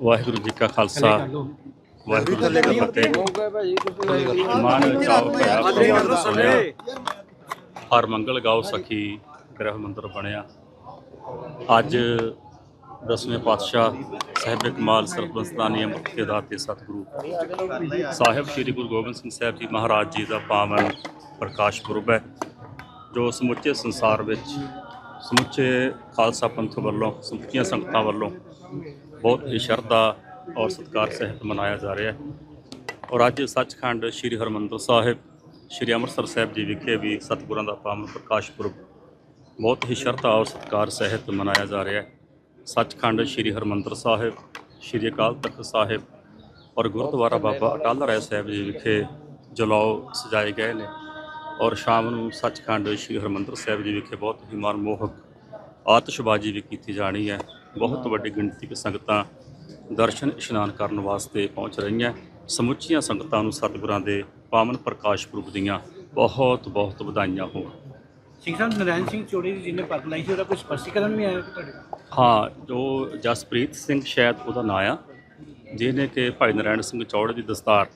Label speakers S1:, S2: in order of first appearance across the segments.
S1: ਵਾਹਿਗੁਰੂ ਜੀ ਕਾ ਖਾਲਸਾ ਵਾਹਿਗੁਰੂ ਜੀ ਕੀ ਫਤਿਹ। ਮਨ ਚਾਉ ਹਰ ਮੰਗਲ ਗਾਓ ਸਖੀ ਗ੍ਰਹਿ ਮੰਦਰ ਬਣਿਆ। ਅੱਜ ਦਸਵੇਂ ਪਾਤਸ਼ਾਹ ਸਾਹਿਬ ਕਮਾਲ ਸਰਬੰਸਤਾਨੀ ਅੰਮ੍ਰਿਤ ਦੇ ਦਾਤੇ ਸਤਿਗੁਰੂ ਸਾਹਿਬ ਸ੍ਰੀ ਗੁਰੂ ਗੋਬਿੰਦ ਸਿੰਘ ਸਾਹਿਬ ਜੀ ਮਹਾਰਾਜ ਜੀ ਦਾ ਪਾਵਨ ਪ੍ਰਕਾਸ਼ ਪੁਰਬ ਹੈ ਜੋ ਸਮੁੱਚੇ ਸੰਸਾਰ ਵਿੱਚ ਸਮੁੱਚੇ ਖਾਲਸਾ ਪੰਥ ਵੱਲੋਂ ਸਮੁੱਚੀਆਂ ਸੰਗਤਾਂ ਵੱਲੋਂ ਬਹੁਤ ਹੀ ਸ਼ਰਧਾ ਔਰ ਸਤਿਕਾਰ ਸਹਿਤ ਮਨਾਇਆ ਜਾ ਰਿਹਾ ਹੈ। ਔਰ ਅੱਜ ਸੱਚਖੰਡ ਸ੍ਰੀ ਹਰਮੰਦਰ ਸਾਹਿਬ, ਸ੍ਰੀ ਅੰਮ੍ਰਿਤਸਰ ਸਾਹਿਬ ਜੀ ਵਿਖੇ ਵੀ ਸਤਿਗੁਰਾਂ ਦਾ ਪਾਵਨ ਪ੍ਰਕਾਸ਼ ਪੁਰਬ ਬਹੁਤ ਹੀ ਸ਼ਰਧਾ ਔਰ ਸਤਿਕਾਰ ਸਹਿਤ ਮਨਾਇਆ ਜਾ ਰਿਹਾ ਹੈ। ਸੱਚਖੰਡ ਸ੍ਰੀ ਹਰਮੰਦਰ ਸਾਹਿਬ, ਸ੍ਰੀ ਅਕਾਲ ਤਖਤ ਸਾਹਿਬ ਔਰ ਗੁਰਦੁਆਰਾ ਬਾਬਾ ਅਟਲ ਰਾਏ ਸਾਹਿਬ ਜੀ ਵਿਖੇ ਜਲਾਓ ਸਜਾਏ ਗਏ ਨੇ ਔਰ ਸ਼ਾਮ ਨੂੰ ਸੱਚਖੰਡ ਸ੍ਰੀ ਹਰਮੰਦਰ ਸਾਹਿਬ ਜੀ ਵਿਖੇ ਬਹੁਤ ਹੀ ਮਨਮੋਹਕ ਆਤਿਸ਼ਬਾਜ਼ੀ ਵੀ ਕੀਤੀ ਜਾਣੀ ਹੈ। ਬਹੁਤ ਵੱਡੀ ਗਿਣਤੀ ਵਿੱਚ ਸੰਗਤਾਂ ਦਰਸ਼ਨ ਇਸ਼ਨਾਨ ਕਰਨ ਵਾਸਤੇ ਪਹੁੰਚ ਰਹੀਆਂ। ਸਮੁੱਚੀਆਂ ਸੰਗਤਾਂ ਨੂੰ ਸਤਿਗੁਰਾਂ ਦੇ ਪਾਵਨ ਪ੍ਰਕਾਸ਼ ਪੁਰਬ ਦੀਆਂ ਬਹੁਤ ਬਹੁਤ ਵਧਾਈਆਂ ਹੋਣ।
S2: ਸਿੰਘ ਸਾਹਿਬ ਨਰਾਇਣ ਸਿੰਘ ਚੋੜੀ ਜੀ ਨੇ ਪੱਗ ਲਾਈ ਸੀ ਉਹਦਾ ਕੋਈ ਸਪਸ਼ਟੀਕਰਨ ਵੀ ਆਇਆ ਤੁਹਾਡੇ?
S1: ਹਾਂ ਜੋ ਜਸਪ੍ਰੀਤ ਸਿੰਘ ਸ਼ਾਇਦ ਉਹਦਾ ਨਾਂ ਆ ਜਿਹਨੇ ਕਿ ਭਾਈ ਨਰਾਇਣ ਸਿੰਘ ਚੌੜੇ ਦੀ ਦਸਤਾਰ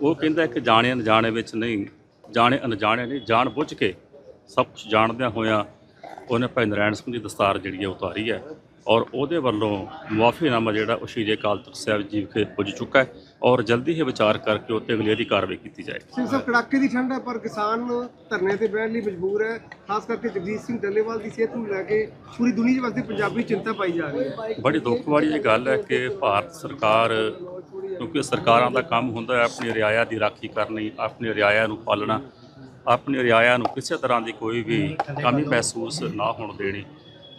S1: ਉਹ ਕਹਿੰਦਾ ਕਿ ਜਾਣੇ ਅਣਜਾਣੇ ਵਿੱਚ ਨਹੀਂ ਜਾਣੇ ਅਣਜਾਣੇ ਨਹੀਂ ਜਾਣ ਬੁੱਝ ਕੇ ਸਭ ਕੁਝ ਜਾਣਦਿਆਂ ਹੋਇਆਂ ਉਹਨੇ ਭਾਈ ਨਰਾਇਣ ਸਿੰਘ ਦੀ ਦਸਤਾਰ ਜਿਹੜੀ ਹੈ ਉਤਾਰੀ ਹੈ। ਔਰ ਉਹਦੇ ਵੱਲੋਂ ਮੁਆਫੀਨਾਮਾ ਜਿਹੜਾ ਉਹ ਸ਼੍ਰੀ ਅਕਾਲ ਤਖਤ ਸਾਹਿਬ ਜੀ ਵਿਖੇ ਪੁੱਜ ਚੁੱਕਾ ਹੈ ਔਰ ਜਲਦੀ ਹੀ ਵਿਚਾਰ ਕਰਕੇ ਉੱਤੇ ਅਗਲੇਰੀ ਕਾਰਵਾਈ ਕੀਤੀ ਜਾਏ
S3: ਸਿੰਘ ਸਾਹਿਬ ਕੜਾਕੇ ਦੀ ਠੰਡ ਹੈ ਪਰ ਕਿਸਾਨ ਧਰਨੇ ਤੇ ਬਹਿਣ ਲਈ ਮਜਬੂਰ ਹੈ ਖਾਸ ਕਰਕੇ ਜਗਜੀਤ ਸਿੰਘ ਡੱਲੇਵਾਲ ਦੀ ਸਿਹਤ ਨੂੰ ਲੈ ਕੇ ਪੂਰੀ ਦੁਨੀਆ 'ਚ ਵਸਦੀ ਪੰਜਾਬੀ ਚਿੰਤਾ ਪਾਈ ਜਾ ਰਹੀ ਹੈ।
S1: ਬੜੀ ਦੁੱਖ ਵਾਲੀ ਇਹ ਗੱਲ ਹੈ ਕਿ ਭਾਰਤ ਸਰਕਾਰ ਕਿਉਂਕਿ ਸਰਕਾਰਾਂ ਦਾ ਕੰਮ ਹੁੰਦਾ ਹੈ ਆਪਣੀ ਰਿਆਇਆ ਦੀ ਰਾਖੀ ਕਰਨੀ ਆਪਣੀ ਰਿਆਇਆ ਨੂੰ ਪਾਲਣਾ ਆਪਣੀ ਰਿਆਇਆ ਨੂੰ ਕਿਸੇ ਤਰ੍ਹਾਂ ਦੀ ਕੋਈ ਵੀ ਕਮੀ ਮਹਿਸੂਸ ਨਾ ਹੋਣ ਦੇਣੀ।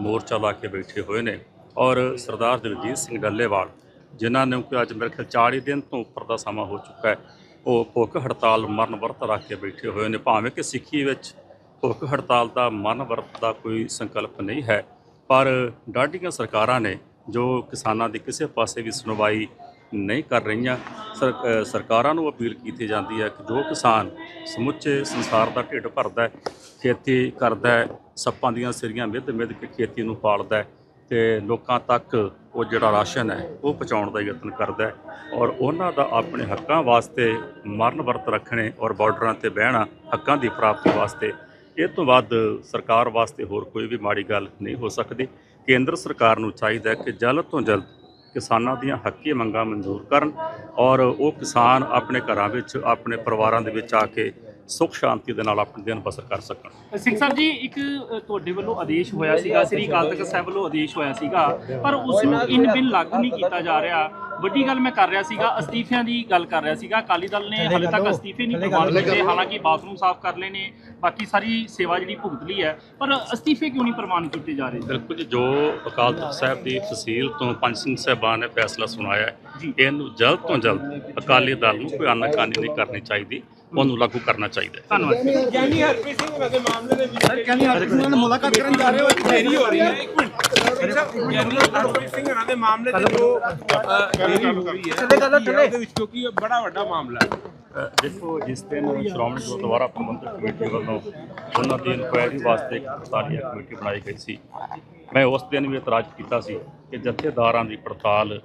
S1: ਮੋਰਚਾ ਲਾ ਕੇ ਬੈਠੇ ਹੋਏ ਨੇ ਔਰ ਸਰਦਾਰ ਜਗਜੀਤ ਸਿੰਘ ਡੱਲੇਵਾਲ, ਜਿਨ੍ਹਾਂ ਨੇ ਕਿ ਅੱਜ ਮੇਰੇ ਖਿਆਲ 40 ਦਿਨ ਤੋਂ ਉੱਪਰ ਦਾ ਸਮਾਂ ਹੋ ਚੁੱਕਾ ਹੈ, ਉਹ ਭੁੱਖ ਹੜਤਾਲ ਮਰਨ ਵਰਤ ਰੱਖ ਕੇ ਬੈਠੇ ਹੋਏ ਨੇ। ਭਾਵੇਂ ਕਿ ਸਿੱਖੀ ਵਿੱਚ ਭੁੱਖ ਹੜਤਾਲ ਦਾ ਮਰਨ ਵਰਤ ਦਾ ਕੋਈ ਸੰਕਲਪ ਨਹੀਂ ਹੈ, ਪਰ ਡਾਢੀਆਂ ਸਰਕਾਰਾਂ ਨੇ ਜੋ ਕਿਸਾਨਾਂ ਦੀ ਕਿਸੇ ਪਾਸੇ ਵੀ ਸੁਣਵਾਈ ਨਹੀਂ ਕਰ ਰਹੀਆਂ। ਸਰ- ਸਰਕਾਰਾਂ ਨੂੰ ਅਪੀਲ ਕੀਤੀ ਜਾਂਦੀ ਹੈ ਕਿ ਜੋ ਕਿਸਾਨ ਸਮੁੱਚੇ ਸੰਸਾਰ ਦਾ ਢਿੱਡ ਭਰਦਾ ਹੈ, ਖੇਤੀ ਕਰਦਾ ਹੈ, ਸੱਪਾਂ ਦੀਆਂ ਸਿਰੀਆਂ ਮਿੱਧ ਮਿੱਧ ਕੇ ਖੇਤੀ ਨੂੰ ਪਾਲਦਾ ਹੈ ਤੇ ਲੋਕਾਂ ਤੱਕ ਉਹ ਜਿਹੜਾ ਰਾਸ਼ਨ ਹੈ, ਉਹ ਪਹੁੰਚਾਉਣ ਦਾ ਯਤਨ ਕਰਦਾ ਹੈ ਔਰ ਉਹਨਾਂ ਦਾ ਆਪਣੇ ਹੱਕਾਂ ਵਾਸਤੇ ਮਰਨ ਵਰਤ ਰੱਖਣੇ ਔਰ ਬਾਰਡਰਾਂ ਤੇ ਬਹਿਣਾ ਹੱਕਾਂ ਦੀ ਪ੍ਰਾਪਤੀ ਵਾਸਤੇ, ਇਹ ਤੋਂ ਵੱਧ ਸਰਕਾਰ ਵਾਸਤੇ ਹੋਰ ਕੋਈ ਵੀ ਮਾੜੀ ਗੱਲ ਨਹੀਂ ਹੋ ਸਕਦੀ। ਕੇਂਦਰ ਸਰਕਾਰ ਨੂੰ ਚਾਹੀਦਾ ਹੈ ਕਿ ਜਲਦ ਤੋਂ ਜਲਦ ਕਿਸਾਨਾਂ ਦੀਆਂ ਹੱਕੀ ਮੰਗਾਂ ਮਨਜ਼ੂਰ ਕਰਨ ਔਰ ਉਹ ਕਿਸਾਨ ਆਪਣੇ ਘਰਾਂ ਵਿੱਚ ਆਪਣੇ ਪਰਿਵਾਰਾਂ ਦੇ ਵਿੱਚ ਆ ਕੇ ਸੁੱਖ ਸ਼ਾਂਤੀ ਦੇ ਨਾਲ ਆਪਣੇ ਦਿਨ ਬਸਰ ਕਰ ਸਕਣ।
S4: ਸਿੰਘ ਸਾਹਿਬ ਜੀ ਇੱਕ ਤੁਹਾਡੇ ਵੱਲੋਂ ਆਦੇਸ਼ ਹੋਇਆ ਸੀਗਾ ਸ੍ਰੀ ਅਕਾਲ ਤਖਤ ਸਾਹਿਬ ਵੱਲੋਂ ਆਦੇਸ਼ ਹੋਇਆ ਸੀਗਾ ਪਰ ਉਸ ਨੂੰ। ਇਨ ਬਿਨ ਲਾਗੂ ਨਹੀਂ ਕੀਤਾ ਜਾ ਰਿਹਾ। ਵੱਡੀ ਗੱਲ ਮੈਂ ਕਰ ਰਿਹਾ ਸੀਗਾ ਅਸਤੀਫਿਆਂ ਦੀ ਗੱਲ ਕਰ ਰਿਹਾ ਸੀਗਾ। ਅਕਾਲੀ ਦਲ ਨੇ ਹਾਲੇ ਤੱਕ ਅਸਤੀਫੇ ਨਹੀਂ ਪ੍ਰਵਾਨ ਕੀਤੇ ਹਾਲਾਂਕਿ ਬਾਥਰੂਮ ਸਾਫ਼ ਕਰ ਲਏ ਨੇ ਬਾਕੀ ਸਾਰੀ ਸੇਵਾ ਜਿਹੜੀ ਭੁਗਤ ਲਈ ਹੈ। ਪਰ ਅਸਤੀਫੇ ਕਿਉਂ ਨਹੀਂ ਪ੍ਰਵਾਨ ਕੀਤੇ ਜਾ ਰਹੇ?
S1: ਬਿਲਕੁਲ ਜੀ ਜੋ ਅਕਾਲ ਤਖਤ ਸਾਹਿਬ ਦੀ ਤਹਿਸੀਲ ਤੋਂ ਪੰਜ ਸਿੰਘ ਸਾਹਿਬਾਨ ਨੇ ਫੈਸਲਾ ਸੁਣਾਇਆ। ਇਹਨੂੰ ਜਲਦ ਤੋਂ ਜਲਦ ਅਕਾਲੀ ਦਲ ਨੂੰ ਕੋਈ ਆਨਾਕਾਨੀ ਨਹੀਂ ਕਰਨੀ ਚਾਹੀਦੀ ਉਹਨੂੰ ਲਾਗੂ ਕਰਨਾ ਚਾਹੀਦਾ ਹੈ।
S4: ਧੰਨਵਾਦ।
S2: ਗਿਆਨੀ ਹਰਪ੍ਰੀਤ ਸਿੰਘ ਉਹਨਾਂ ਦੇ ਮਾਮਲੇ ਦੇ ਵਿੱਚ ਸਰ ਗਿਆਨੀ ਹਰਪ੍ਰੀਤ ਸਿੰਘ ਨਾਲ ਮੁਲਾਕਾਤ ਕਰਨ ਜਾ ਰਹੇ ਹੋ ਦੇਰੀ ਹੋ ਰਹੀ ਹੈ। ਇੱਕ ਮਿੰਟ। ਸਿੰਘ ਸਿੰਘ ਉਹਨਾਂ ਦੇ ਮਾਮਲੇ ਤੇ ਜੋ ਅ, ਹੋ ਰਹੀ ਹੈ ਉਹਦੇ ਵਿੱਚ ਕਿਉਂਕਿ ਇਹ ਬੜਾ ਵੱਡਾ ਮਾਮਲਾ ਹੈ
S1: ਦੇਖੋ ਜਿਸ ਦਿਨ ਸ਼੍ਰੋਮਣੀ ਗੁਰਦੁਆਰਾ ਪ੍ਰਬੰਧਕ ਕਮੇਟੀ ਵੱਲੋਂ ਉਹਨਾਂ ਦੀ ਇਨਕੁਆਇਰੀ ਵਾਸਤੇ ਇੱਕ ਪੜਤਾਲੀਆ ਕਮੇਟੀ ਬਣਾਈ ਗਈ ਸੀ ਮੈਂ ਉਸ ਦਿਨ ਵੀ ਇਤਰਾਜ਼ ਕੀਤਾ ਸੀ ਕਿ ਜਥੇਦਾਰਾਂ ਦੀ ਪੜਤਾਲ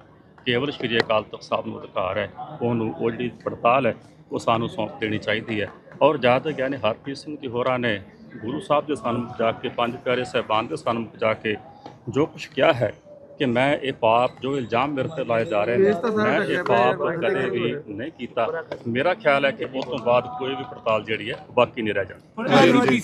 S1: ਕੇਵਲ ਸ਼੍ਰੀ ਅਕਾਲ ਤਖਤ ਸਾਹਿਬ ਨੂੰ ਅਧਿਕਾਰ ਹੈ ਉਹਨੂੰ ਉਹ ਜਿਹੜੀ ਪੜਤਾਲ ਹੈ ਉਹ ਸਾਨੂੰ ਸੌਂਪ ਦੇਣੀ ਚਾਹੀਦੀ ਹੈ ਔਰ ਜਦ ਗਿਆਨੀ ਹਰਪ੍ਰੀਤ ਸਿੰਘ ਜੀ ਹੋਰਾਂ ਨੇ ਗੁਰੂ ਸਾਹਿਬ ਦੇ ਸਨਮੁਖ ਜਾ ਕੇ ਪੰਜ ਪਿਆਰੇ ਸਾਹਿਬਾਨ ਦੇ ਸਨਮੁਖ ਜਾ ਕੇ ਜੋ ਕੁਝ ਕਿਹਾ ਹੈ ਕਿ ਮੈਂ ਇਹ ਪਾਪ ਜੋ ਇਲਜ਼ਾਮ ਮੇਰੇ ਤੇ ਲਾਏ ਜਾ ਰਹੇ ਨੇ ਮੈਂ ਇਹ ਪਾਪ ਕਦੇ ਵੀ ਨਹੀਂ ਕੀਤਾ। ਮੇਰਾ ਖਿਆਲ ਹੈ ਕਿ ਉਸ ਤੋਂ ਬਾਅਦ ਕੋਈ ਵੀ ਪੜਤਾਲ ਜਿਹੜੀ ਹੈ ਬਾਕੀ ਨਹੀਂ ਰਹਿ ਜਾਣੀ।